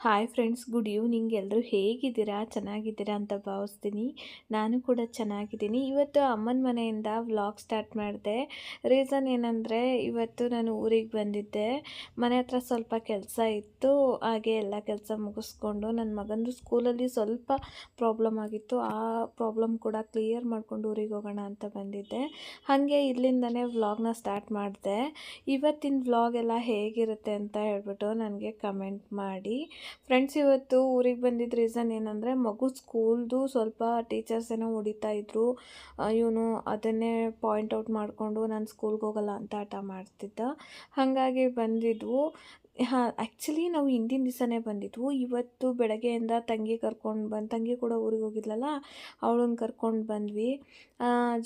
Hi friends good evening ಎಲ್ಲರೂ ಹೇಗಿದ್ದೀರಾ? ಚೆನ್ನಾಗಿದ್ದೀರಾ ಅಂತ ಭಾವಿಸ್ತೀನಿ. ನಾನು ಕೂಡ ಚೆನ್ನಾಗಿದ್ದೀನಿ. ಇವತ್ತು ಅಮ್ಮನ ಮನೆಯಿಂದ ವ್ಲಾಗ್ ಸ್ಟಾರ್ಟ್ ಮಾಡಿದೆ. ರೀಸನ್ ಏನಂದರೆ, ಇವತ್ತು ನಾನು ಊರಿಗೆ ಬಂದಿದ್ದೆ. ಮನೆ ಹತ್ರ ಸ್ವಲ್ಪ ಕೆಲಸ ಇತ್ತು. ಹಾಗೆ ಎಲ್ಲ ಕೆಲಸ ಮುಗಿಸ್ಕೊಂಡು ನನ್ನ ಮಗಂದು ಸ್ಕೂಲಲ್ಲಿ ಸ್ವಲ್ಪ ಪ್ರಾಬ್ಲಮ್ ಆಗಿತ್ತು. ಆ ಪ್ರಾಬ್ಲಮ್ ಕೂಡ ಕ್ಲಿಯರ್ ಮಾಡ್ಕೊಂಡು ಊರಿಗೆ ಹೋಗೋಣ ಅಂತ ಬಂದಿದ್ದೆ. ಹಾಗೆ ಇಲ್ಲಿಂದನೇ ವ್ಲಾಗ್ನ ಸ್ಟಾರ್ಟ್ ಮಾಡಿದೆ. ಇವತ್ತಿನ ವ್ಲಾಗ್ ಎಲ್ಲ ಹೇಗಿರುತ್ತೆ ಅಂತ ಹೇಳ್ಬಿಟ್ಟು ನನಗೆ ಕಮೆಂಟ್ ಮಾಡಿ. ಫ್ರೆಂಡ್ಸ್ ಇವತ್ತು ಊರಿಗೆ ಬಂದಿದ್ದ ರೀಸನ್ ಏನಂದರೆ, ಮಗು ಸ್ಕೂಲ್ದು ಸ್ವಲ್ಪ ಟೀಚರ್ಸ್ ಏನೋ ಹೊಡಿತಾ ಇದ್ದರು ಇವನು ಅದನ್ನೇ ಪಾಯಿಂಟ್ ಔಟ್ ಮಾಡಿಕೊಂಡು, ನಾನು ಸ್ಕೂಲ್ಗೆ ಹೋಗಲ್ಲ ಅಂತ ಹಠ ಮಾಡ್ತಿದ್ದ. ಹಾಗಾಗಿ ಬಂದಿದ್ವು. ಹಾಂ ಆ್ಯಕ್ಚುಲಿ ನಾವು ಹಿಂದಿನ ದಿವಸನೇ ಬಂದಿದ್ವು. ಇವತ್ತು ಬೆಳಗ್ಗೆಯಿಂದ ತಂಗಿ ಕರ್ಕೊಂಡು ಬಂದು, ತಂಗಿ ಕೂಡ ಊರಿಗೆ ಹೋಗಿದ್ಲಲ್ಲ ಅವಳನ್ನ ಕರ್ಕೊಂಡು ಬಂದ್ವಿ.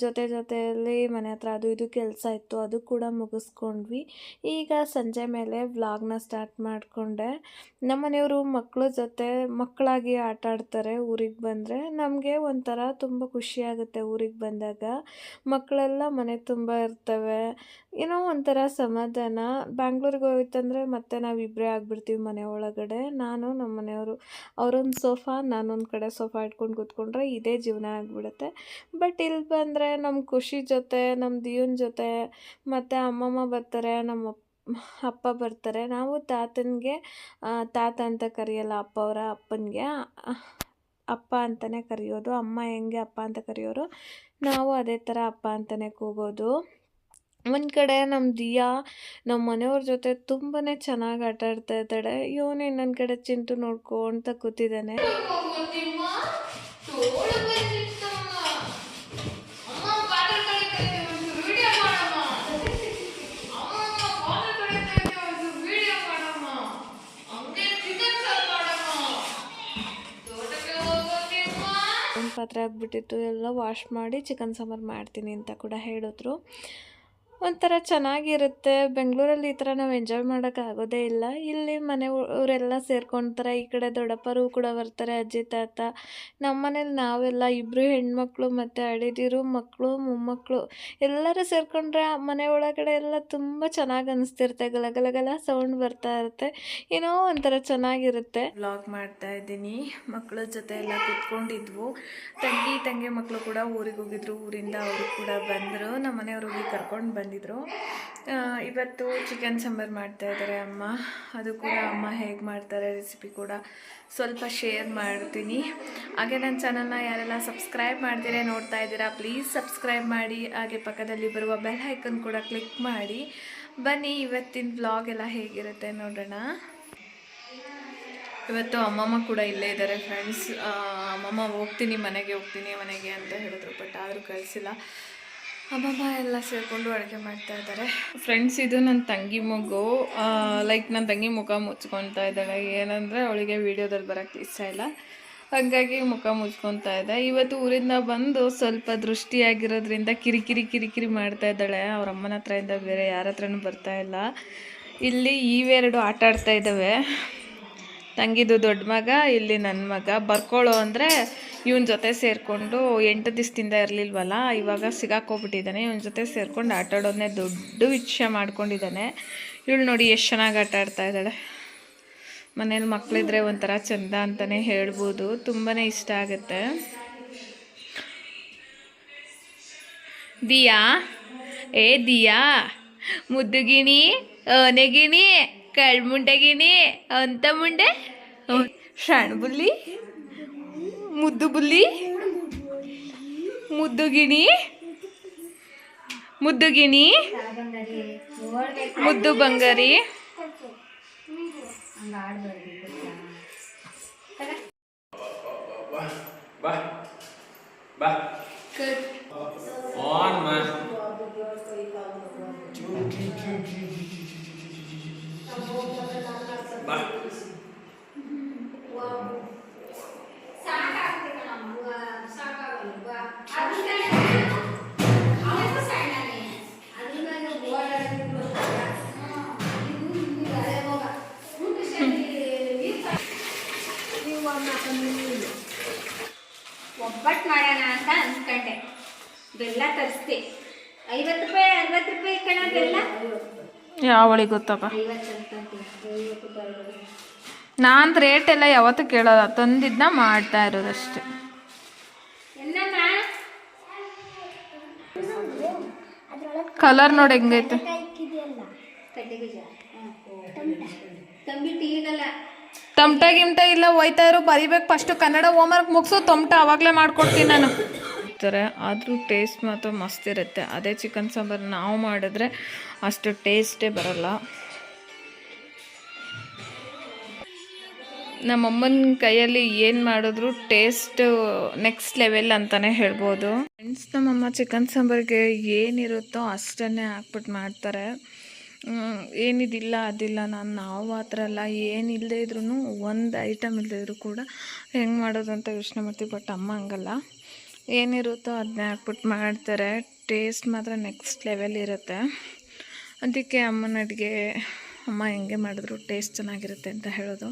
ಜೊತೆ ಜೊತೆಯಲ್ಲಿ ಮನೆ ಹತ್ರ ಅದು ಇದು ಕೆಲಸ ಇತ್ತು, ಅದು ಕೂಡ ಮುಗಿಸ್ಕೊಂಡ್ವಿ. ಈಗ ಸಂಜೆ ಮೇಲೆ ವ್ಲಾಗ್ನ ಸ್ಟಾರ್ಟ್ ಮಾಡಿಕೊಂಡೆ. ನಮ್ಮ ಮನೆಯವರು ಮಕ್ಕಳ ಜೊತೆ ಮಕ್ಕಳಾಗಿ ಆಟ ಆಡ್ತಾರೆ ಊರಿಗೆ ಬಂದರೆ. ನಮಗೆ ಒಂಥರ ತುಂಬ ಖುಷಿ ಆಗುತ್ತೆ ಊರಿಗೆ ಬಂದಾಗ. ಮಕ್ಕಳೆಲ್ಲ ಮನೆ ತುಂಬ ಇರ್ತವೆ. ಏನೋ ಒಂಥರ ಸಮಾಧಾನ. ಬ್ಯಾಂಗ್ಳೂರಿಗೆ ಹೋಯ್ತಂದರೆ ಮತ್ತೆ ನಾವಿಬ್ಬರೇ ಆಗಿಬಿಡ್ತೀವಿ ಮನೆ ಒಳಗಡೆ. ನಾನು ನಮ್ಮ ಮನೆಯವರು, ಅವರೊಂದು ಸೋಫಾ, ನಾನೊಂದು ಕಡೆ ಸೋಫಾ ಇಟ್ಕೊಂಡು ಕೂತ್ಕೊಂಡ್ರೆ ಇದೇ ಜೀವನ ಆಗಿಬಿಡುತ್ತೆ. ಬಟ್ ಇಲ್ಲಿ ಬಂದರೆ ನಮ್ಮ ಖುಷಿ ಜೊತೆ ನಮ್ಮ ದಿಯೋನ್ ಜೊತೆ, ಮತ್ತು ಅಮ್ಮಮ್ಮ ಬರ್ತಾರೆ ನಮ್ಮ ಅಪ್ಪ ಬರ್ತಾರೆ. ನಾವು ತಾತನಿಗೆ ತಾತ ಅಂತ ಕರೆಯಲ್ಲ ಅಪ್ಪ ಅವರ ಅಪ್ಪನಿಗೆ ಅಪ್ಪ ಅಂತಲೇ ಕರೆಯೋದು, ಅಮ್ಮ ಹೆಂಗೆ ಅಪ್ಪ ಅಂತ ಕರೆಯೋರು, ನಾವು ಅದೇ ಥರ ಅಪ್ಪ ಅಂತಲೇ ಕೂಗೋದು. ಒಂದು ಕಡೆ ನಮ್ಮ ದಿಯಾ ನಮ್ಮ ಮನೆಯವ್ರ ಜೊತೆ ತುಂಬಾ ಚೆನ್ನಾಗಿ ಆಟ ಆಡ್ತಾ ಇದ್ದಾಳೆ. ಇವನೇ ನನ್ನ ಕಡೆ ಚಿಂಟು ನೋಡ್ಕೊಂತ ಕೂತಿದ್ದಾನೆ. ಪಾತ್ರೆ ಆಗಿಬಿಟ್ಟಿತ್ತು, ಎಲ್ಲ ವಾಶ್ ಮಾಡಿ ಚಿಕನ್ ಸಾಂಬಾರು ಮಾಡ್ತೀನಿ ಅಂತ ಕೂಡ ಹೇಳಿದ್ರು. ಒಂಥರ ಚೆನ್ನಾಗಿರುತ್ತೆ. ಬೆಂಗಳೂರಲ್ಲಿ ಈ ಥರ ನಾವು ಎಂಜಾಯ್ ಮಾಡೋಕ್ಕಾಗೋದೇ ಇಲ್ಲ. ಇಲ್ಲಿ ಮನೆ ಅವರೆಲ್ಲ ಸೇರ್ಕೊಳ್ತಾರೆ ಈ ಕಡೆ ದೊಡ್ಡಪ್ಪರು ಕೂಡ ಬರ್ತಾರೆ, ಅಜ್ಜಿ, ತಾತ. ನಮ್ಮ ಮನೇಲಿ ನಾವೆಲ್ಲ ಇಬ್ಬರು ಹೆಣ್ಮಕ್ಳು ಮತ್ತು ಅಳಿದಿರು ಮಕ್ಕಳು ಮೊಮ್ಮಕ್ಕಳು ಎಲ್ಲರೂ ಸೇರಿಕೊಂಡ್ರೆ ಮನೆ ಒಳಗಡೆ ಎಲ್ಲ ತುಂಬ ಚೆನ್ನಾಗಿ ಅನಿಸ್ತಿರುತ್ತೆ. ಗಲಗಲಗಲ ಸೌಂಡ್ ಬರ್ತಾ ಇರುತ್ತೆ. ಏನೋ ಒಂಥರ ಚೆನ್ನಾಗಿರುತ್ತೆ. ವ್ಲಾಗ್ ಮಾಡ್ತಾ ಇದ್ದೀನಿ. ಮಕ್ಕಳ ಜೊತೆ ಎಲ್ಲ ಕೂತ್ಕೊಂಡಿದ್ವು. ತಂಗಿ ತಂಗಿ ಮಕ್ಕಳು ಕೂಡ ಊರಿಗೆ ಹೋಗಿದ್ರು. ಊರಿಂದ ಅವರು ಕೂಡ ಬಂದರು. ನಮ್ಮ ಮನೆಯವ್ರಿಗೆ ಕರ್ಕೊಂಡು ಬಂದಿದ್ರು ಆ, ಇವತ್ತು ಚಿಕನ್ ಸಾಂಬಾರು ಮಾಡ್ತಾ ಇದ್ದಾರೆ ಅಮ್ಮ. ಅದು ಕೂಡ ಅಮ್ಮ ಹೇಗೆ ಮಾಡ್ತಾರೆ ರೆಸಿಪಿ ಕೂಡ ಸ್ವಲ್ಪ ಶೇರ್ ಮಾಡ್ತೀನಿ. ಹಾಗೆ ನನ್ನ ಚಾನಲ್ನ ಯಾರೆಲ್ಲ ಸಬ್ಸ್ಕ್ರೈಬ್ ಮಾಡ್ತೀರಾ ನೋಡ್ತಾ ಇದ್ದೀರಾ ಪ್ಲೀಸ್ ಸಬ್ಸ್ಕ್ರೈಬ್ ಮಾಡಿ. ಹಾಗೆ ಪಕ್ಕದಲ್ಲಿ ಬರುವ ಬೆಲ್ ಐಕನ್ ಕೂಡ ಕ್ಲಿಕ್ ಮಾಡಿ. ಬನ್ನಿ ಇವತ್ತಿನ ವ್ಲಾಗ್ ಎಲ್ಲ ಹೇಗಿರುತ್ತೆ ನೋಡೋಣ. ಇವತ್ತು ಅಮ್ಮಮ್ಮ ಕೂಡ ಇಲ್ಲೇ ಇದ್ದಾರೆ ಫ್ರೆಂಡ್ಸ್ ಅಮ್ಮಮ್ಮ ಹೋಗ್ತೀನಿ ಮನೆಗೆ ಹೋಗ್ತೀನಿ ಮನೆಗೆ ಅಂತ ಹೇಳಿದ್ರು ಬಟ್ ಆದರೂ ಕಳಿಸಿಲ್ಲ. ಅಮ್ಮಮ್ಮ ಎಲ್ಲ ಸೇರಿಕೊಂಡು ಅಡುಗೆ ಮಾಡ್ತಾ ಇದ್ದಾರೆ. ಫ್ರೆಂಡ್ಸ್ ಇದು ನನ್ನ ತಂಗಿ ಮಗು. ಲೈಕ್ ನನ್ನ ತಂಗಿ ಮುಖ ಮುಚ್ಕೊತಾ ಇದ್ದಾಳೆ. ಏನಂದರೆ ಅವಳಿಗೆ ವೀಡಿಯೋದಲ್ಲಿ ಬರೋಕ್ಕೆ ಇಷ್ಟ ಇಲ್ಲ. ಹಾಗಾಗಿ ಮುಖ ಮುಚ್ಕೊತಾ ಇದೆ ಇವತ್ತು ಊರಿಂದ ಬಂದು ಸ್ವಲ್ಪ ದೃಷ್ಟಿಯಾಗಿರೋದ್ರಿಂದ ಕಿರಿಕಿರಿ ಕಿರಿಕಿರಿ ಮಾಡ್ತಾ ಇದ್ದಾಳೆ. ಅವ್ರ ಅಮ್ಮನ ಹತ್ರದಿಂದ ಬೇರೆ ಯಾರ ಹತ್ರನೂ ಬರ್ತಾ ಇಲ್ಲ. ಇಲ್ಲಿ ಇವೆರಡು ಆಟ ಆಡ್ತಾ ಇದ್ದಾವೆ. ತಂಗಿದು ದೊಡ್ಡ ಮಗ, ಇಲ್ಲಿ ನನ್ನ ಮಗ. ಬರ್ಕೊಳ್ಳೋ ಅಂದರೆ ಇವನ ಜೊತೆ ಸೇರಿಕೊಂಡು ಎಂಟು ದಿವಸದಿಂದ ಇರಲಿಲ್ವಲ್ಲ, ಇವಾಗ ಸಿಗಾಕೋಗ್ಬಿಟ್ಟಿದ್ದಾನೆ ಇವನ ಜೊತೆ ಸೇರ್ಕೊಂಡು ಆಟ ಆಡೋದನ್ನೇ ದೊಡ್ಡ ವಿಷಯ ಮಾಡ್ಕೊಂಡಿದ್ದಾನೆ. ಇವಳು ನೋಡಿ ಎಷ್ಟು ಚೆನ್ನಾಗಿ ಆಟ ಆಡ್ತಾ ಇದ್ದಾಳೆ. ಮನೇಲಿ ಮಕ್ಕಳಿದ್ರೆ ಒಂಥರ ಚಂದ ಅಂತಲೇ ಹೇಳ್ಬೋದು. ತುಂಬಾ ಇಷ್ಟ ಆಗುತ್ತೆ. ದಿಯಾ? ಏ ದಿಯಾ? ಮುದ್ದುಗಿಣಿ? ಓನೆಗಿಣಿ ಕಳ್ಮುಂಡಗಿಣಿ ಅಂತ ಮುಂಡೆ? ಬುಲ್ಲಿ ಮುದ್ದು ಬುಲ್ಲಿ ಮುದ್ದುಗಿಣಿ ಮುದ್ದುಗಿಣಿ ಮುದ್ದು ಬಂಗಾರಿ. ಬಾ ಬಾ ಆನ್ ಮಾ. ಒಬ್ಬಟ್ಟು ಮಾಡೋಣ ಅಂತ ಅನ್ಕೊಂಡೆ. ಬೆಲ್ಲ ತರಿಸ್ದೆ. ಐವತ್ತು ರೂಪಾಯಿ ಅರವತ್ತು ರೂಪಾಯಿ ಕಣ ಬೆಲ್ಲ? ಯಾವಳಿಗೆ ಗೊತ್ತಪ್ಪ? ಐವತ್ತು ರೂಪಾಯಿ ನಾನು ರೇಟ್ ಎಲ್ಲ ಯಾವತ್ತೂ ಕೇಳೋಲ್ಲ. ತಂದಿದ್ನ ಮಾಡ್ತಾ ಇರೋದಷ್ಟೆ ಕಲರ್ ನೋಡಿ ಹೆಂಗೈತೆ? ತಮಟ ಗಿಮ್ಟ ಇಲ್ಲ ಹೋಯ್ತಾ ಇರೋ ಬರಿಬೇಕು. ಫಸ್ಟು ಕನ್ನಡ ಹೋಮ್ವರ್ಕ್ ಮುಗಿಸು, ತಮಟ ಅವಾಗಲೇ ಮಾಡ್ಕೊಡ್ತೀನಿ ನಾನು. ಆದರೂ ಟೇಸ್ಟ್ ಮಾತ್ರ ಮಸ್ತ್ ಇರುತ್ತೆ. ಅದೇ ಚಿಕನ್ ಸಾಂಬಾರು ನಾವು ಮಾಡಿದ್ರೆ ಅಷ್ಟು ಟೇಸ್ಟೇ ಬರಲ್ಲ. ನಮ್ಮಮ್ಮನ ಕೈಯಲ್ಲಿ ಏನು ಮಾಡಿದ್ರು ಟೇಸ್ಟ್ ನೆಕ್ಸ್ಟ್ ಲೆವೆಲ್ ಅಂತಲೇ ಹೇಳ್ಬೋದು. ಫ್ರೆಂಡ್ಸ್ ನಮ್ಮಮ್ಮ ಚಿಕನ್ ಸಾಂಬಾರಿಗೆ ಏನಿರುತ್ತೋ ಅಷ್ಟನ್ನೇ ಹಾಕ್ಬಿಟ್ಟು ಮಾಡ್ತಾರೆ. ಏನಿದಿಲ್ಲ, ಅದಿಲ್ಲ, ನಾನು ನಾವು ಆ ಥರ ಅಲ್ಲ ಏನಿಲ್ಲದೆ ಇದ್ರೂ ಒಂದು ಐಟಮ್ ಇಲ್ಲದೆ ಇದ್ರೂ ಕೂಡ ಹೆಂಗೆ ಮಾಡೋದು ಅಂತ ಯೋಚನೆ ಮಾಡ್ತೀವಿ ಬಟ್ ಅಮ್ಮ ಹಂಗಲ್ಲ. ಏನಿರುತ್ತೋ ಅದನ್ನೇ ಹಾಕ್ಬಿಟ್ಟು ಮಾಡ್ತಾರೆ. ಟೇಸ್ಟ್ ಮಾತ್ರ ನೆಕ್ಸ್ಟ್ ಲೆವೆಲ್ ಇರುತ್ತೆ. ಅದಕ್ಕೆ ಅಮ್ಮನ ಅಡುಗೆ ಅಮ್ಮ ಹೆಂಗೆ ಮಾಡಿದ್ರು ಟೇಸ್ಟ್ ಚೆನ್ನಾಗಿರುತ್ತೆ ಅಂತ ಹೇಳೋದು.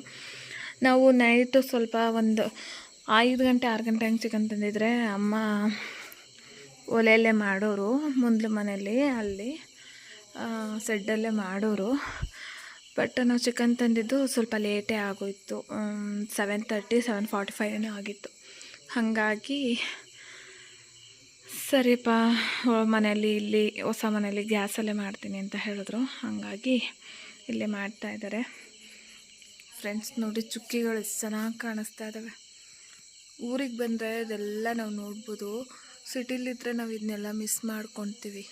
ನಾವು ನೈಟು ಸ್ವಲ್ಪ ಒಂದು ಐದು ಗಂಟೆ, ಆರು ಗಂಟೆ ಹಂಗೆ ಚಿಕನ್ ತಂದಿದ್ರೆ ಅಮ್ಮ ಒಲೆಯಲ್ಲೇ ಮಾಡೋರು, ಮುಂದ್ಲು ಮನೆಯಲ್ಲಿ, ಅಲ್ಲಿ ಸೆಡ್ಡಲ್ಲೇ ಮಾಡೋರು. ಬಟ್ ನಾವು ಚಿಕನ್ ತಂದಿದ್ದು ಸ್ವಲ್ಪ ಲೇಟೇ ಆಗೋಯಿತು. Seven thirty seven forty five ಆಗಿತ್ತು. ಹಾಗಾಗಿ ಸರಿಪ್ಪ, ಮನೆಯಲ್ಲಿ ಇಲ್ಲಿ ಹೊಸ ಮನೆಯಲ್ಲಿ ಗ್ಯಾಸಲ್ಲೇ ಮಾಡ್ತೀನಿ ಅಂತ ಹೇಳಿದ್ರು. ಹಾಗಾಗಿ ಇಲ್ಲೇ ಮಾಡ್ತಾ ಇದ್ದಾರೆ. ಫ್ರೆಂಡ್ಸ್, ನೋಡಿ ಚುಕ್ಕಿಗಳು ಎಷ್ಟು ಚೆನ್ನಾಗಿ ಕಾಣಿಸ್ತಾ ಇದ್ದಾವೆ ಊರಿಗೆ ಬಂದರೆ ಅದೆಲ್ಲ ನಾವು ನೋಡ್ಬೋದು. ಸಿಟಿಲಿದ್ದರೆ ನಾವು ಇದನ್ನೆಲ್ಲ ಮಿಸ್ ಮಾಡ್ಕೊತೀವಿ.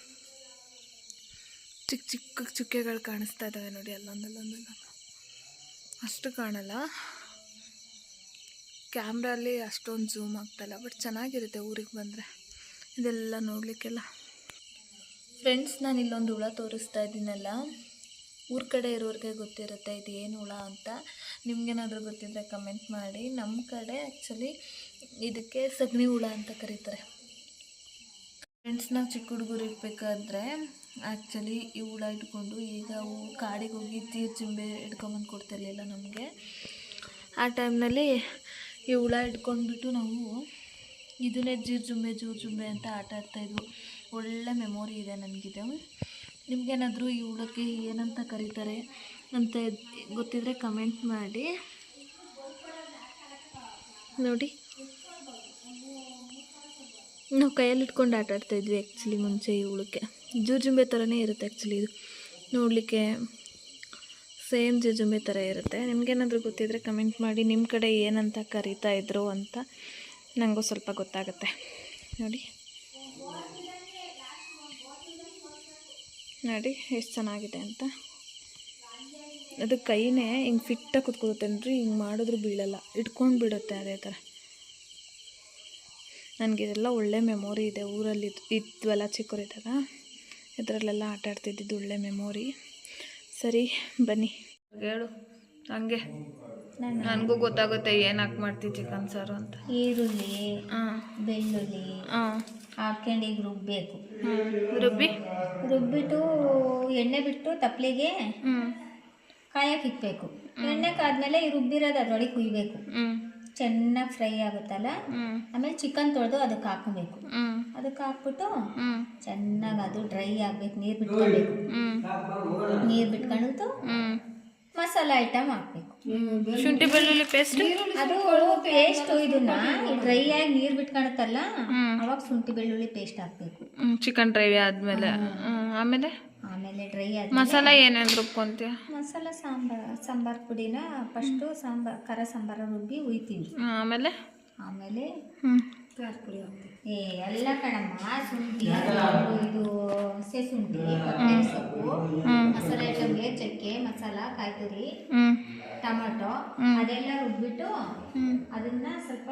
ಚಿಕ್ಕ ಚಿಕ್ಕ ಚುಕ್ಕೆಗಳು ಕಾಣಿಸ್ತಾ ಇದ್ದಾವೆ ನೋಡಿ ಅಲ್ಲೊಂದಲ್ಲೊಂದಲ್ಲ. ಅಷ್ಟು ಕಾಣಲ್ಲ. ಕ್ಯಾಮ್ರಲ್ಲಿ ಅಷ್ಟೊಂದು ಝೂಮ್ ಆಗ್ತಾಯಿಲ್ಲ ಬಟ್ ಚೆನ್ನಾಗಿರುತ್ತೆ ಊರಿಗೆ ಬಂದರೆ. ಇದೆಲ್ಲ ನೋಡಲಿಕ್ಕೆಲ್ಲ. ಫ್ರೆಂಡ್ಸ್ ನಾನು ಇಲ್ಲೊಂದು ಹುಳ ತೋರಿಸ್ತಾ ಇದ್ದೀನಲ್ಲ. ಊರ ಕಡೆ ಇರೋರಿಗೆ ಗೊತ್ತಿರುತ್ತೆ ಇದು ಏನು ಹುಳ ಅಂತ. ನಿಮ್ಗೇನಾದರೂ ಗೊತ್ತಿದ್ದರೆ ಕಮೆಂಟ್ ಮಾಡಿ. ನಮ್ಮ ಕಡೆ ಆ್ಯಕ್ಚುಲಿ ಇದಕ್ಕೆ ಸಗಣಿ ಹುಳ ಅಂತ ಕರೀತಾರೆ. ಫ್ರೆಂಡ್ಸ್ ನಾವು ಚಿಕ್ಕ ಹುಡುಗರು ಇರಬೇಕಾದ್ರೆ ಆ್ಯಕ್ಚುಲಿ ಈ ಹುಳ ಇಟ್ಕೊಂಡು ಈಗ ಕಾಡಿಗೆ ಹೋಗಿ ತೀರ್ ಚಿಂಬೆ ಹಿಡ್ಕೊಂಬಂದು ಕೊಡ್ತಿರ್ಲಿಲ್ಲ ನಮಗೆ. ಆ ಟೈಮ್ನಲ್ಲಿ ಈ ಹುಳ ಇಟ್ಕೊಂಡ್ಬಿಟ್ಟು ನಾವು ಇದನ್ನೇ ಜೀರ್ ಜುಂಬೆ, ಜೂರ್ ಜುಂಬೆ ಅಂತ ಆಟ ಆಡ್ತಾಯಿದ್ವು ಒಳ್ಳೆ ಮೆಮೊರಿ ಇದೆ ನನಗಿದೆ. ನಿಮ್ಗೇನಾದರೂ ಈ ಹುಳಕ್ಕೆ ಏನಂತ ಕರೀತಾರೆ ಅಂತ ಗೊತ್ತಿದ್ರೆ ಕಮೆಂಟ್ ಮಾಡಿ. ನೋಡಿ. ನಾವು ಕೈಯಲ್ಲಿ ಇಟ್ಕೊಂಡು ಆಟ ಆಡ್ತಾ ಇದ್ವಿ ಆ್ಯಕ್ಚುಲಿ ಮುಂಚೆ ಈ ಹುಳಕ್ಕೆ ಜೂಜುಂಬೆ ಥರನೇ ಇರುತ್ತೆ ಆ್ಯಕ್ಚುಲಿ ಇದು. ನೋಡಲಿಕ್ಕೆ ಸೇಮ್ ಜುಜುಂಬೆ ಥರ ಇರುತ್ತೆ. ನಿಮಗೇನಾದರೂ ಗೊತ್ತಿದ್ರೆ ಕಮೆಂಟ್ ಮಾಡಿ. ನಿಮ್ಮ ಕಡೆ ಏನಂತ ಕರೀತಾ ಇದ್ರು ಅಂತ ನನಗೂ ಸ್ವಲ್ಪ ಗೊತ್ತಾಗುತ್ತೆ. ನೋಡಿ. ನೋಡಿ ಎಷ್ಟು ಚೆನ್ನಾಗಿದೆ ಅಂತ. ಅದು ಕೈನೇ ಹಿಂಗೆ ಫಿಟ್ಟಾಗಿ ಕುತ್ಕೊಳುತ್ತೆ ಅಂದರೆ ಹಿಂಗೆ ಮಾಡಿದ್ರು ಬೀಳಲ್ಲ. ಇಟ್ಕೊಂಡು ಬಿಡುತ್ತೆ ಅದೇ ಥರ ನನಗಿದೆಲ್ಲ ಒಳ್ಳೆ ಮೆಮೊರಿ ಇದೆ ಊರಲ್ಲಿ ಇದ್- ಇದ್ವಲ್ಲ ಚಿಕ್ಕವರಿದ್ದಾಗ ಇದರಲ್ಲೆಲ್ಲ ಆಟ ಆಡ್ತಿದ್ದಿದ್ದು ಒಳ್ಳೆ ಮೆಮೊರಿ ಸರಿ ಬನ್ನಿ. ಹೇಳು ಹಂಗೆ. ನನಗೂ ಗೊತ್ತಾಗುತ್ತೆ ಏನು ಹಾಕಿ ಮಾಡ್ತೀವಿ ಚಿಕನ್ ಸಾರು ಅಂತ. ಈರುಳ್ಳಿ ಹಾಂ. ಬೆಳ್ಳುಳ್ಳಿ ಹಾಂ. ಹಾಕ್ಕೊಂಡು ಈಗ ರುಬ್ಬಬೇಕು ರುಬ್ಬಿ? ರುಬ್ಬಿಟ್ಟು ಎಣ್ಣೆ ಬಿಟ್ಟು ತಪ್ಪಲಿಗೆ ಕಾಯಕ್ಕೆ ಇಕ್ಬೇಕು. ಎಣ್ಣೆ ಕಾದ್ಮೇಲೆ ಈ ರುಬ್ಬಿರೋದು ಅದರೊಳಗೆ ಕುಯ್ಬೇಕು. ಚೆನ್ನಾಗಿ ಫ್ರೈ ಆಗುತ್ತಲ್ಲ? ಆಮೇಲೆ ಚಿಕನ್ ತೊಳೆದು ಅದಕ್ಕೆ ಹಾಕಬೇಕು. ಅದಕ್ಕೆ ಹಾಕ್ಬಿಟ್ಟು ಚೆನ್ನಾಗಿ ಅದು ಡ್ರೈ ಆಗ್ಬೇಕು ನೀರು ಬಿಟ್ಕೊಬೇಕು. ನೀರು ಬಿಟ್ಕೊಂಡು ಮಸಾಲ ಐಟಮ್ ಹಾಕ್ಬೇಕು. ಶುಂಠಿ ಬೆಳ್ಳುಳ್ಳಿ ಪೇಸ್ಟ್ ಅದು ಪೇಸ್ಟ್ ಇದನ್ನ ಡ್ರೈ ಆಗಿ ನೀರು ಬಿಟ್ಕೊಳತ್ತಲ್ಲ ಅವಾಗ ಶುಂಠಿ ಬೆಳ್ಳುಳ್ಳಿ ಪೇಸ್ಟ್ ಹಾಕ್ಬೇಕು. ಚಿಕನ್ ಡ್ರೈ ಆದ್ಮೇಲೆ. ಆಮೇಲೆ? ಆಮೇಲೆ ಡ್ರೈ ಆದ ಮಸಾಲ ಏನೇನು ರುಬ್ಕೊಂತೀಯ? ಮಸಾಲ ಸಾಂಬಾರ್ ಸಾಂಬಾರ್ ಪುಡಿನ ಫಸ್ಟ್ ಸಾಂಬಾರ್ ಖಾರ ಸಾಂಬಾರ ರುಬ್ಬಿ ಉಯ್ತೀವಿ ಆಮೇಲೆ? ಆಮೇಲೆ ಆಮೇಲೆ ಹ್ಞೂ ಏ ಎಲ್ಲ ಕಣಮ್ಮ ಶುಂಠಿ ಅದು ಇದು ಹಸೆ ಶುಂಠಿ ಕೊತ್ತಂಬರಿ ಸೊಪ್ಪು ಮಸಾಲೆ ಐಟಮ್ಗೆ ಚಕ್ಕೆ ಮಸಾಲ ಕಾಯ್ತುರಿ ಟೊಮಟೊ ಅದೆಲ್ಲ ರುಬ್ಬಿಟ್ಟು ಅದನ್ನ ಸ್ವಲ್ಪ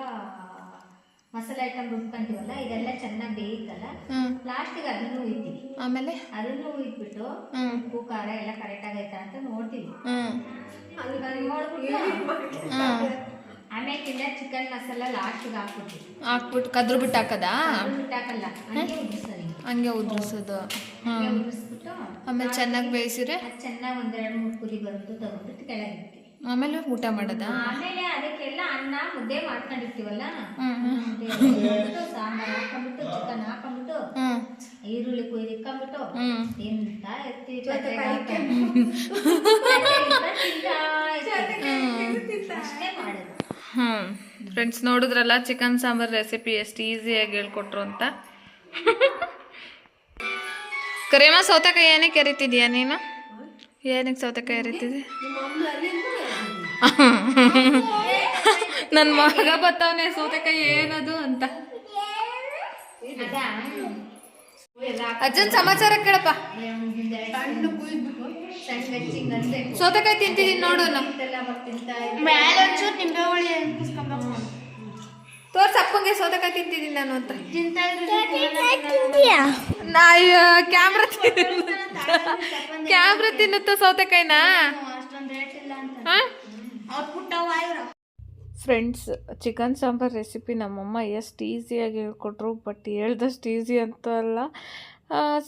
ಮಸಾಲೆ ಐಟಮ್ ರುಬ್ಕೊಂಡಿವಲ್ಲ ಇದೆಲ್ಲ ಚೆನ್ನಾಗಿ ಬೇಯುತ್ತಲ್ಲ? ಲಾಸ್ಟಿಗೆ ಅದನ್ನು ಹುಯ್ತೀವಿ. ಆಮೇಲೆ? ಅದನ್ನು ಉಯ್ದ್ಬಿಟ್ಟು ಹ್ಞೂ ಉಪ್ಪು ಖಾರ ಎಲ್ಲ ಕರೆಕ್ಟ್ ಆಗೈತಾ ಅಂತ ನೋಡ್ತೀವಿ. ಅದನ್ನ ನೋಡ್ಬಿಟ್ಟು ಆಮೇಲೆ ಚಿಕನ್ ಮಸಾಲ ಲಾಸ್ಟಿಗೆ ಹಾಕ್ಬಿಟ್ಟು ಹಾಕ್ಬಿಟ್ಟು ಕದ್ರು ಬಿಟ್ಟು ಹಾಕದಾ? ಹಂಗೆ ಉದ್ರಿಸೋದು ಹಂಗೆ ಉದ್ರಿಸೋದು. ಹಂಗೆ ಉದ್ರಿಸ್ಬಿಟ್ಟು ಆಮೇಲೆ ಚೆನ್ನಾಗಿ ಬೇಯಿಸಿದ್ರೆ? ಅದು ಚೆನ್ನಾಗಿ ಒಂದೆರಡು ಮೂರು ಕುದಿ ಬರುತ್ತೆ ತಗೊಂಡ್ಬಿಟ್ಟು ಕೆಳಗೆ ಆಮೇಲೆ ಊಟ ಮಾಡೋದ? ಆಮೇಲೆ ಅದಕ್ಕೆಲ್ಲ ಅನ್ನ ಮುದ್ದೆ ಮಾಡ್ಕೊಂಡಿರ್ತೀವಲ್ಲ? ಸಾಂಬಾರ್ ಹಾಕೊಂಡ್ಬಿಟ್ಟು ಚಿಕನ್ ಹಾಕೊಂಡ್ಬಿಟ್ಟು ಹ್ಞೂ ಈರುಳ್ಳಿ ಕುಯ್ದು ಇಕ್ಕೊಂಡ್ಬಿಟ್ಟು ತಿಂತಾ ಇರ್ತೀವಿ. ಹ್ಞೂ ಫ್ರೆಂಡ್ಸ್ ನೋಡಿದ್ರಲ್ಲ ಚಿಕನ್ ಸಾಂಬಾರ್ ರೆಸಿಪಿ ಎಷ್ಟು ಈಸಿಯಾಗಿ ಹೇಳ್ಕೊಟ್ರು ಅಂತ. ಕರಿಯಮ್ಮ, ಸೌತೆಕಾಯಿ ಏನಕ್ಕೆ ಕರಿತಿದ್ಯಾ ನೀನು? ಏನಕ್ಕೆ ಸೌತೆಕಾಯಿ ಕರಿತಿದ್ದೆ ನನ್ನ ಮಗ ಬರ್ತಾವನೆ ಸೌತೆಕಾಯಿ ಏನದು ಅಂತ. ಅಜ್ಜನ್ ಸಮಾಚಾರ ಕೇಳಪ್ಪ. ಸೋತಕಾಯಿ ತಿಂತಿದೀನಿ ತಿಂತಿದ್ದೀನಿ ನೋಡು ತೋರ್ಸಪ್ಪಂಗೆ ತೋರ್ಸ್ ಅಪ್ಪಂಗೆ ಸೌತೆಕಾಯಿ ತಿಂತಿದ್ದೀನಿ ನಾನು ಅಂತ. ನಾ ಕ್ಯಾಮ್ರಾ ಕ್ಯಾಮ್ರಾ ತಿನ್ನುತ್ತ ಸೌತೆಕಾಯಿನ ಅಷ್ಟೊಂದು ರೇಟ್ ಇಲ್ಲ ಅಂತ ಹಾಂ ಅವ್ರು ಪುಟ್ಟವ ಇವ್ರು ಫ್ರೆಂಡ್ಸ್ ಚಿಕನ್ ಸಾಂಬಾರ್ ರೆಸಿಪಿ ನಮ್ಮಮ್ಮ ಎಷ್ಟು ಈಸಿಯಾಗಿ ಹೇಳ್ಕೊಟ್ರು ಬಟ್ ಹೇಳ್ದಷ್ಟು ಈಸಿ ಅಂತೂ ಅಲ್ಲ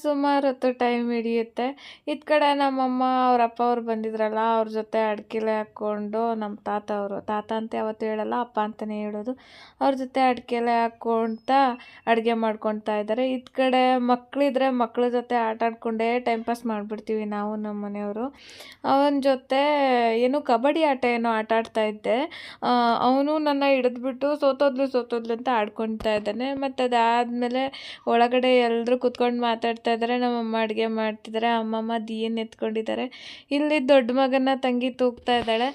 ಸುಮಾರು ಹೊತ್ತು ಟೈಮ್ ಹಿಡಿಯುತ್ತೆ. ಇದು ಕಡೆ ನಮ್ಮಮ್ಮ ಅವ್ರ ಅಪ್ಪ ಅವ್ರು ಬಂದಿದ್ರಲ್ಲ, ಅವ್ರ ಜೊತೆ ಅಡ್ಕೆಲೆ ಹಾಕ್ಕೊಂಡು ನಮ್ಮ ತಾತ ಅವರು, ತಾತ ಅಂತ ಯಾವತ್ತೂ ಹೇಳಲ್ಲ, ಅಪ್ಪ ಅಂತಲೇ ಹೇಳೋದು. ಅವ್ರ ಜೊತೆ ಅಡ್ಕೆಲೆ ಹಾಕ್ಕೊಳ್ತಾ ಅಡುಗೆ ಮಾಡ್ಕೊಳ್ತಾ ಇದ್ದಾರೆ ಇದ್ ಕಡೆ ಮಕ್ಕಳಿದ್ರೆ ಮಕ್ಕಳ ಜೊತೆ ಆಟ ಆಡ್ಕೊಂಡೇ ಟೈಮ್ ಪಾಸ್ ಮಾಡಿಬಿಡ್ತೀವಿ ನಾವು ನಮ್ಮ ಮನೆಯವರು. ಅವನ ಜೊತೆ ಏನು ಕಬಡ್ಡಿ ಆಟ ಏನೋ ಆಟ ಆಡ್ತಾ ಇದ್ದೆ. ಅವನು ನನ್ನ ಹಿಡಿದ್ಬಿಟ್ಟು ಸೋತೋದ್ಲು ಸೋತೋದ್ಲು ಅಂತ ಆಡ್ಕೊಳ್ತಾ ಇದ್ದಾನೆ. ಮತ್ತು ಅದಾದಮೇಲೆ ಒಳಗಡೆ ಎಲ್ಲರೂ ಕುತ್ಕೊಂಡು ಮಾತಾಡ್ತಾ ಇದ್ದಾರೆ ನಮ್ಮಮ್ಮ ಅಡುಗೆ ಮಾಡ್ತಿದ್ದಾರೆ ಅಮ್ಮಮ್ಮ ದಿಯನ್ ಎತ್ಕೊಂಡಿದ್ದಾರೆ ಇಲ್ಲಿ ದೊಡ್ಡ ಮಗನ ತಂಗಿ ತೂಗ್ತಾ ಇದ್ದಾಳೆ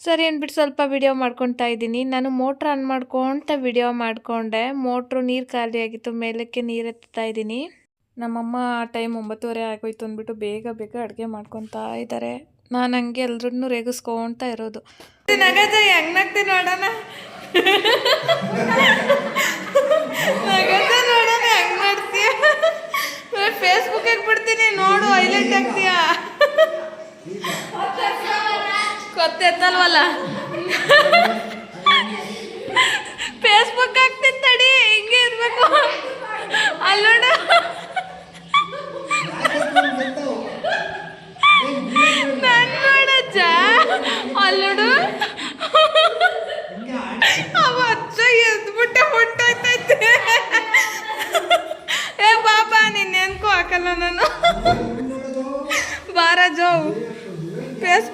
ಸರಿ ಅಂದ್ಬಿಟ್ಟು ಸ್ವಲ್ಪ ವಿಡಿಯೋ ಮಾಡ್ಕೊತಾ ಇದ್ದೀನಿ. ನಾನು ಮೋಟ್ರ್ ಆನ್ ಮಾಡ್ಕೊತ ವಿಡಿಯೋ ಮಾಡಿಕೊಂಡೆ. ಮೋಟ್ರು ನೀರು ಖಾಲಿಯಾಗಿತ್ತು ಮೇಲಕ್ಕೆ ನೀರು ಎತ್ತಾ ಇದ್ದೀನಿ. ನಮ್ಮಮ್ಮ ಟೈಮ್ ಒಂಬತ್ತುವರೆ ಆಗೋಯ್ತು ಅಂದ್ಬಿಟ್ಟು ಬೇಗ ಬೇಗ ಅಡುಗೆ ಮಾಡ್ಕೊತಾ ಇದ್ದಾರೆ ನಾನು ಹಂಗೆ ಎಲ್ರನ್ನೂ ರೇಗಿಸ್ಕೊಳ್ತಾ ಇರೋದು. ಹೆಂಗ್ ನೋಡೋಣ ನಗದ ನೋಡೋಣ ಹೆಂಗ್ ಮಾಡ್ತೀಯ ಫೇಸ್ಬುಕ್ಕಿಗೆ ಬಿಡ್ತೀನಿ ನೋಡು ಹೈಲೈಟ್ ಆಗ್ತೀಯಾ? ಗೊತ್ತೆತ್ತಲ್ವಲ್ಲ ಫೇಸ್ಬುಕ್ ಹಾಕ್ತೀನಿ ತಡಿ ಹಿಂಗೆ ಇರ್ಬೇಕು. ಅಲ್ಲೋಡು.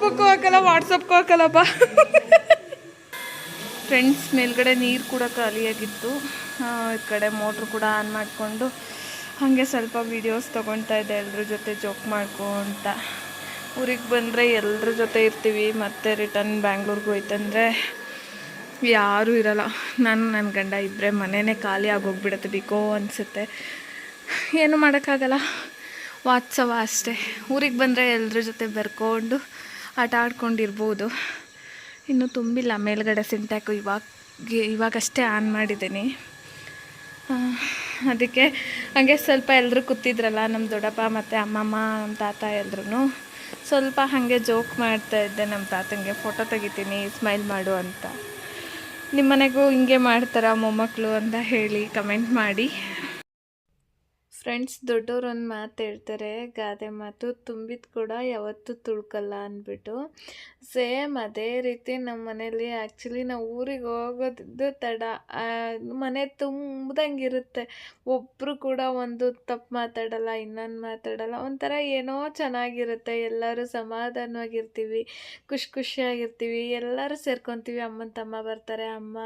ಫೇಸ್ಬುಕ್ಕು ಹಾಕಲ್ಲ ವಾಟ್ಸಪ್ಗೂ ಹಾಕಲ್ಲ, ಬಾ. ಫ್ರೆಂಡ್ಸ್ ಮೇಲ್ಗಡೆ ನೀರು ಕೂಡ ಖಾಲಿಯಾಗಿತ್ತು. ಈ ಕಡೆ ಮೋಟ್ರ್ ಕೂಡ ಆನ್ ಮಾಡಿಕೊಂಡು ಹಾಗೆ ಸ್ವಲ್ಪ ವೀಡಿಯೋಸ್ ತೊಗೊಳ್ತಾ ಇದ್ದೆ ಎಲ್ಲರ ಜೊತೆ ಜೋಕ್ ಮಾಡ್ಕೊತ ಊರಿಗೆ ಬಂದರೆ ಎಲ್ಲರ ಜೊತೆ ಇರ್ತೀವಿ, ಮತ್ತೆ ರಿಟರ್ನ್ ಬ್ಯಾಂಗ್ಳೂರ್ಗೆ ಹೋಯ್ತಂದರೆ ಯಾರೂ ಇರಲ್ಲ. ನಾನು ನನ್ನ ಗಂಡ ಇಬ್ಬರೇ ಮನೆಯೇ ಖಾಲಿ ಆಗೋಗ್ಬಿಡುತ್ತೆ, ಬಿಕೋ ಅನಿಸುತ್ತೆ. ಏನು ಮಾಡೋಕ್ಕಾಗಲ್ಲ. ವಾತ್ಸವ ಅಷ್ಟೇ. ಊರಿಗೆ ಬಂದರೆ ಎಲ್ಲರ ಜೊತೆ ಬೆರ್ಕೊಂಡು ಆಟ ಆಡ್ಕೊಂಡಿರ್ಬೋದು. ಇನ್ನೂ ತುಂಬಿಲ್ಲ, ಮೇಲ್ಗಡೆ ಸಿಂಟ್ಯಾಕು ಇವಾಗ ಇವಾಗಷ್ಟೇ ಆನ್ ಮಾಡಿದ್ದೀನಿ. ಅದಕ್ಕೆ ಹಾಗೆ ಸ್ವಲ್ಪ ಎಲ್ಲರೂ ಕೂತಿದ್ರಲ್ಲ ನಮ್ಮ ದೊಡ್ಡಪ್ಪ ಮತ್ತು ಅಮ್ಮಮ್ಮ ನಮ್ಮ ತಾತ ಎಲ್ಲರೂ ಸ್ವಲ್ಪ ಹಾಗೆ ಜೋಕ್ ಮಾಡ್ತಾ ಇದ್ದೆ ನಮ್ಮ ತಾತಂಗೆ ಫೋಟೋ ತೆಗಿತೀನಿ ಸ್ಮೈಲ್ ಮಾಡು ಅಂತ. ನಿಮ್ಮನೆಗೂ ಹಿಂಗೆ ಮಾಡ್ತಾರ ಮೊಮ್ಮಕ್ಕಳು ಅಂತ ಹೇಳಿ ಕಮೆಂಟ್ ಮಾಡಿ. ಫ್ರೆಂಡ್ಸ್, ದೊಡ್ಡವ್ರು ಒಂದು ಮಾತು ಹೇಳ್ತಾರೆ, ಗಾದೆ ಮಾತು ತುಂಬಿದ ಕೂಡ ಯಾವತ್ತೂ ತುಳ್ಕಲ್ಲ ಅಂದ್ಬಿಟ್ಟು ಸೇಮ್ ಅದೇ ರೀತಿ ನಮ್ಮ ಮನೇಲಿ ಆ್ಯಕ್ಚುಲಿ ನಾವು ಊರಿಗೆ ಹೋಗೋದು ತಡ. ಮನೆ ಮನೆ ತುಂಬ್ದಂಗಿರುತ್ತೆ ಒಬ್ಬರು ಕೂಡ ಒಂದು ತಪ್ಪು ಮಾತಾಡಲ್ಲ, ಇನ್ನೊಂದು ಮಾತಾಡಲ್ಲ, ಒಂಥರ ಏನೋ ಚೆನ್ನಾಗಿರುತ್ತೆ. ಎಲ್ಲರೂ ಸಮಾಧಾನವಾಗಿರ್ತೀವಿ, ಖುಷಿ ಖುಷಿಯಾಗಿರ್ತೀವಿ, ಎಲ್ಲರೂ ಸೇರ್ಕೊತೀವಿ. ಅಮ್ಮನ ತಮ್ಮ ಬರ್ತಾರೆ, ಅಮ್ಮ,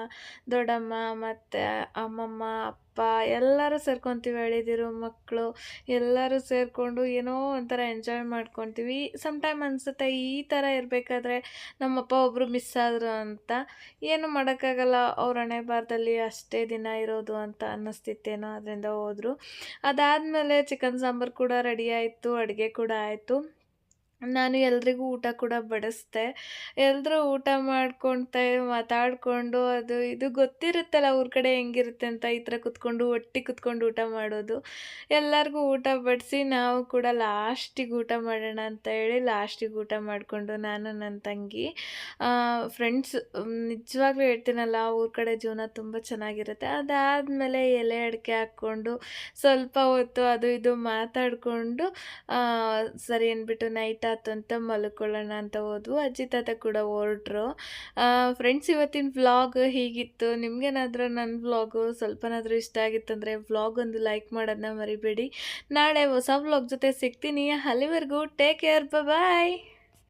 ದೊಡ್ಡಮ್ಮ, ಮತ್ತು ಅಮ್ಮಮ್ಮ ಅಪ್ಪ, ಎಲ್ಲರೂ ಸೇರ್ಕೊತೀವಿ ಎಳೆದಿರು ಮಕ್ಕಳು. ಎಲ್ಲರೂ ಸೇರಿಕೊಂಡು ಏನೋ ಒಂಥರ ಎಂಜಾಯ್ ಮಾಡ್ಕೊತೀವಿ. ಸಮ್ ಟೈಮ್ ಅನಿಸುತ್ತೆ ಈ ಥರ ಇರಬೇಕಾದ್ರೆ ನಮ್ಮಪ್ಪ ಒಬ್ಬರು ಮಿಸ್ ಆದರು ಅಂತ. ಏನು ಮಾಡೋಕ್ಕಾಗಲ್ಲ, ಅವ್ರ ಹಣೆ ಬಾರದಲ್ಲಿ ಅಷ್ಟೇ ದಿನ ಇರೋದು ಅಂತ ಅನ್ನಿಸ್ತಿತ್ತೇನೋ ಅದರಿಂದ ಹೋದರು. ಅದಾದಮೇಲೆ ಚಿಕನ್ ಸಾಂಬಾರು ಕೂಡ ರೆಡಿ ಆಯಿತು, ಅಡುಗೆ ಕೂಡ ಆಯಿತು. ನಾನು ಎಲ್ರಿಗೂ ಊಟ ಕೂಡ ಬಡಿಸ್ದೆ. ಎಲ್ಲರೂ ಊಟ ಮಾಡ್ಕೊಳ್ತಾ ಮಾತಾಡಿಕೊಂಡು ಅದು ಇದು ಗೊತ್ತಿರುತ್ತಲ್ಲ ಊರ ಕಡೆ ಹೆಂಗಿರುತ್ತೆ ಅಂತ ಈ ಥರ ಕುತ್ಕೊಂಡು ಒಟ್ಟಿಗೆ ಕುತ್ಕೊಂಡು ಊಟ ಮಾಡೋದು. ಎಲ್ಲರಿಗೂ ಊಟ ಬಡಿಸಿ ನಾವು ಕೂಡ ಲಾಸ್ಟಿಗೆ ಊಟ ಮಾಡೋಣ ಅಂತ ಹೇಳಿ ಲಾಸ್ಟಿಗೆ ಊಟ ಮಾಡಿಕೊಂಡು ನಾನು ನನ್ನ ತಂಗಿ. ಫ್ರೆಂಡ್ಸ್, ನಿಜವಾಗ್ಲೂ ಹೇಳ್ತೀನಲ್ಲ ಊರ ಕಡೆ ಜೀವನ ತುಂಬ ಚೆನ್ನಾಗಿರುತ್ತೆ. ಅದಾದಮೇಲೆ ಎಲೆ ಅಡಿಕೆ ಹಾಕ್ಕೊಂಡು ಸ್ವಲ್ಪ ಹೊತ್ತು ಅದು ಇದು ಮಾತಾಡಿಕೊಂಡು ಸರಿ ಅಂದ್ಬಿಟ್ಟು ನೈಟ್ ಆಯ್ತು ಅಂತ ಮಲ್ಕೊಳ್ಳೋಣ ಅಂತ ಹೋದ್ವು. ಅಜ್ಜಿ ತಾತ ಕೂಡ ಹೊರಟ್ರು. ಫ್ರೆಂಡ್ಸ್ ಇವತ್ತಿನ ವ್ಲಾಗ್ ಹೀಗಿತ್ತು. ನಿಮ್ಗೇನಾದರೂ ನನ್ನ ವ್ಲಾಗು ಸ್ವಲ್ಪನಾದರೂ ಇಷ್ಟ ಆಗಿತ್ತಂದರೆ ವ್ಲಾಗ್ ಒಂದು ಲೈಕ್ ಮಾಡೋದನ್ನ ಮರಿಬೇಡಿ. ನಾಳೆ ಹೊಸ ವ್ಲಾಗ್ ಜೊತೆ ಸಿಗ್ತೀನಿ. ಅಲ್ಲಿವರೆಗೂ ಟೇಕ್ ಕೇರ್ ಬಾಯ್